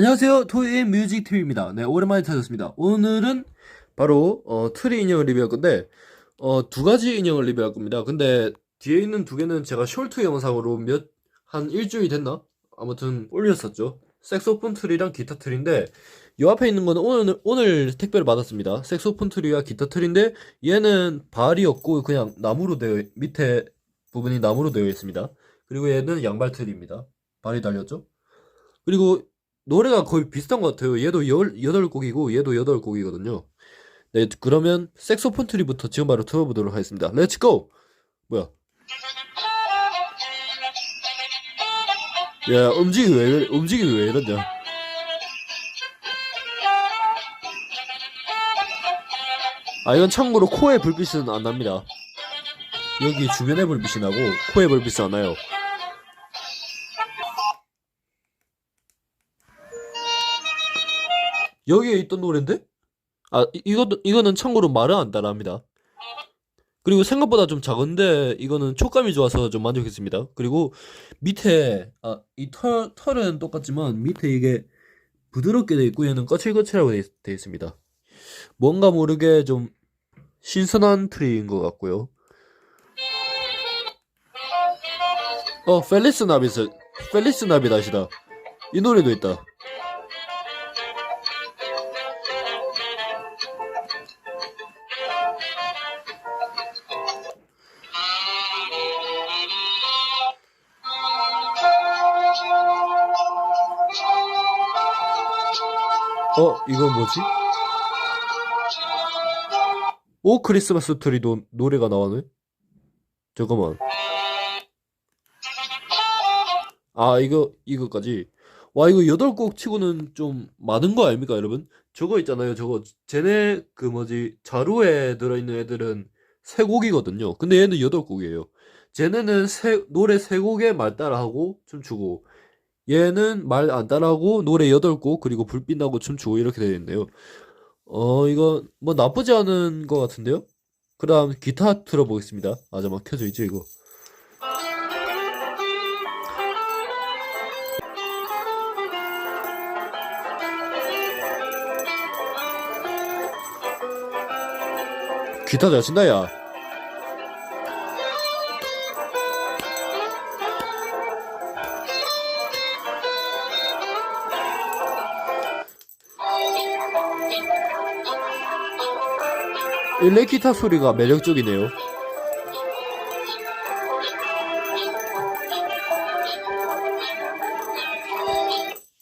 안녕하세요. 토이의 뮤직 TV입니다. 네, 오랜만에 찾았습니다. 오늘은 바로 어, 트리 인형을 리뷰할 건데 어, 두 가지 인형을 리뷰할 겁니다. 근데 뒤에 있는 두 개는 제가 숄트 영상으로 몇 한 일주일 됐나? 아무튼 올렸었죠. 색소폰 트리랑 기타 트리인데 이 앞에 있는 거는 오늘 오늘 택배를 받았습니다. 색소폰 트리와 기타 트리인데 얘는 발이 없고 그냥 나무로 되어 밑에 부분이 나무로 되어 있습니다. 그리고 얘는 양발 트리입니다. 발이 달렸죠? 그리고 노래가 거의 비슷한 것 같아요. 얘도 18곡이고 얘도 8곡이거든요. 네, 그러면 색소폰 트리부터 지금 바로 틀어보도록 하겠습니다. 렛츠 고! 뭐야? 야, 움직이 왜, 움직임이 왜 이러냐? 아, 이건 참고로 코에 불빛은 안 납니다. 여기 주변에 불빛이 나고 코에 불빛은 안 나요. 여기에 있던 노래인데? 아, 이, 이것도, 이거는 참고로 말은 안 따라합니다. 그리고 생각보다 좀 작은데, 이거는 촉감이 좋아서 좀 만족했습니다. 그리고 밑에, 아, 이 털, 털은 똑같지만, 밑에 이게 부드럽게 돼 있고, 얘는 거칠거칠하고 돼, 있- 돼 있습니다. 뭔가 모르게 좀 신선한 트리인 것 같고요. 어, 펠리스 나비스, 펠리스 나비다시다. 이 노래도 있다. 어, 이건 뭐지? 오, 크리스마스 트리도 노래가 나오네? 잠깐만. 아, 이거, 이거까지. 와, 이거 여덟 곡 치고는 좀 많은 거 아닙니까, 여러분? 저거 있잖아요, 저거. 쟤네, 그 뭐지, 자루에 들어있는 애들은 세 곡이거든요. 근데 얘는 여덟 곡이에요. 쟤네는 세, 노래 세 곡에 말 따라하고 춤추고, 얘는 말 안 따라하고 노래 8곡 그리고 불빛 나고 춤추고 이렇게 있네요. 어, 이거 뭐 나쁘지 않은 것 같은데요? 그 다음 기타 들어보겠습니다. 아, 잠깐 켜져 있죠, 이거. 기타 잘 친다, 야. 일렉기타 소리가 매력적이네요.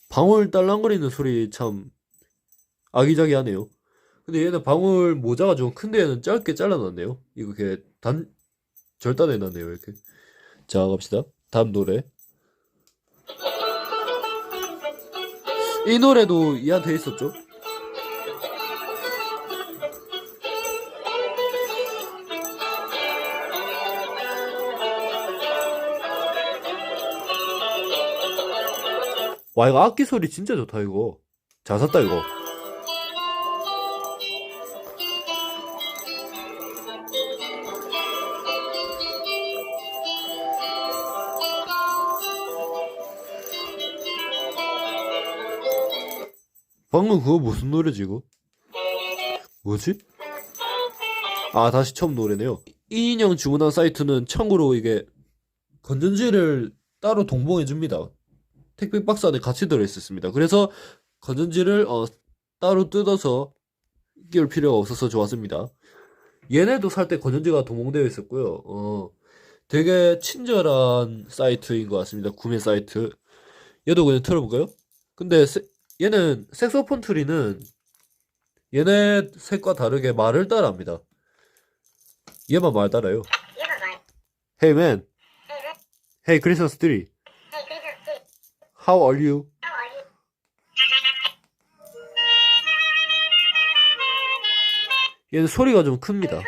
방울 딸랑거리는 소리 참 아기자기하네요. 근데 얘는 방울 모자가 좀 큰데 얘는 짧게 잘라놨네요. 이거 이렇게 단 절단해놨네요 이렇게. 자 갑시다. 다음 노래. 이 노래도 이한테 있었죠? 와 이거 악기 소리 진짜 좋다 이거. 잘 샀다 이거. 방금 그거 무슨 노래지 이거? 뭐지? 아 다시 처음 노래네요. 이 인형 주문한 사이트는 참고로 이게 건전지를 따로 동봉해 줍니다 택배 박스 안에 같이 들어있었습니다. 그래서 건전지를 어, 따로 뜯어서 끼울 필요가 없어서 좋았습니다. 얘네도 살 때 건전지가 동봉되어 있었고요. 어, 되게 친절한 사이트인 것 같습니다. 구매 사이트. 얘도 그냥 틀어볼까요? 근데 세- 얘는 색소폰 트리는 얘네 색과 다르게 말을 따라합니다. 얘만 말 따라요. Hey man, hey Christmas tree, how are you? 얘는 소리가 좀 큽니다.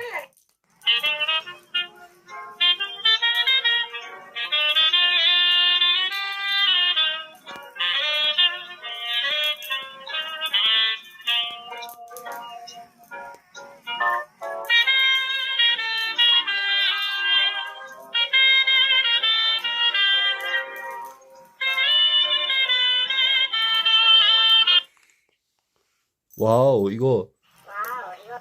와우, 이거. 와우, 이거.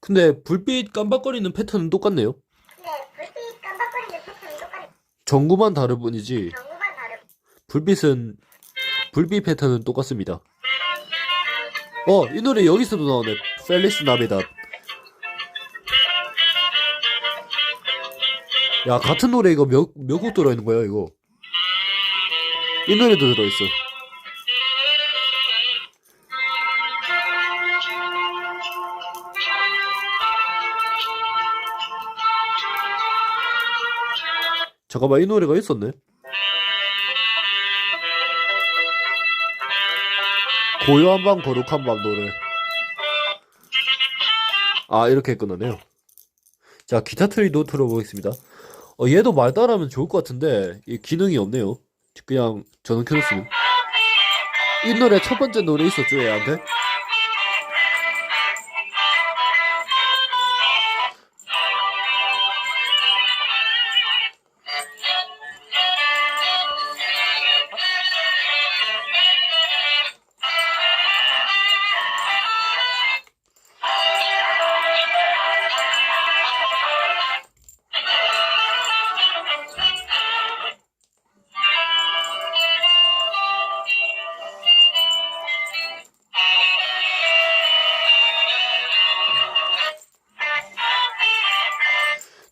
근데 불빛 깜박거리는 패턴은 똑같네요. 근데 불빛 깜빡거리는 패턴이 똑같네. 전구만 다를 뿐이지, 전구만 다른. 불빛은, 불빛 패턴은 똑같습니다. 어, 이 노래 여기서도 나오네. 펠리스 나비다. 야, 같은 노래 이거 몇, 몇곡 들어있는 거야, 이거? 이 노래도 들어있어. 잠깐만, 이 노래가 있었네. 고요한 밤, 거룩한 밤 노래. 아, 이렇게 끊어내요. 자, 기타 트리도 들어보겠습니다. 어, 얘도 말 따라하면 좋을 것 같은데, 이 기능이 없네요. 그냥 저는 켜놓으면. 이 노래 첫 번째 노래 있었죠, 얘한테?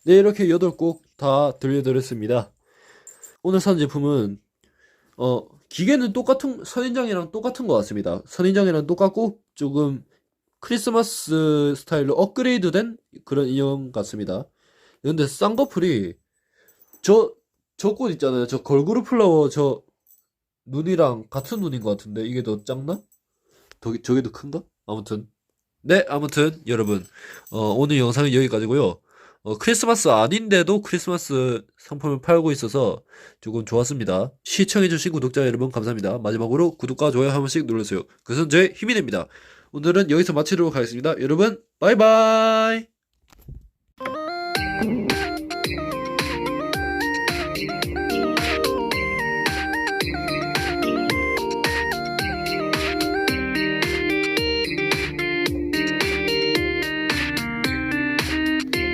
네, 이렇게 여덟 곡다 들려드렸습니다. 오늘 산 제품은, 어, 기계는 똑같은, 선인장이랑 똑같은 것 같습니다. 선인장이랑 똑같고, 조금 크리스마스 스타일로 업그레이드 된 그런 인형 같습니다. 근데 쌍꺼풀이, 저, 저 꽃 있잖아요. 저 걸그룹 플라워 저 눈이랑 같은 눈인 것 같은데, 이게 더 작나? 더, 저게 더 큰가? 아무튼. 네, 아무튼, 여러분, 어, 오늘 영상은 여기까지고요 어, 크리스마스 아닌데도 크리스마스 상품을 팔고 있어서 조금 좋았습니다. 시청해주신 구독자 여러분 감사합니다. 마지막으로 구독과 좋아요 한 번씩 눌러주세요. 그것은 제 힘이 됩니다. 오늘은 여기서 마치도록 하겠습니다. 여러분, 바이바이!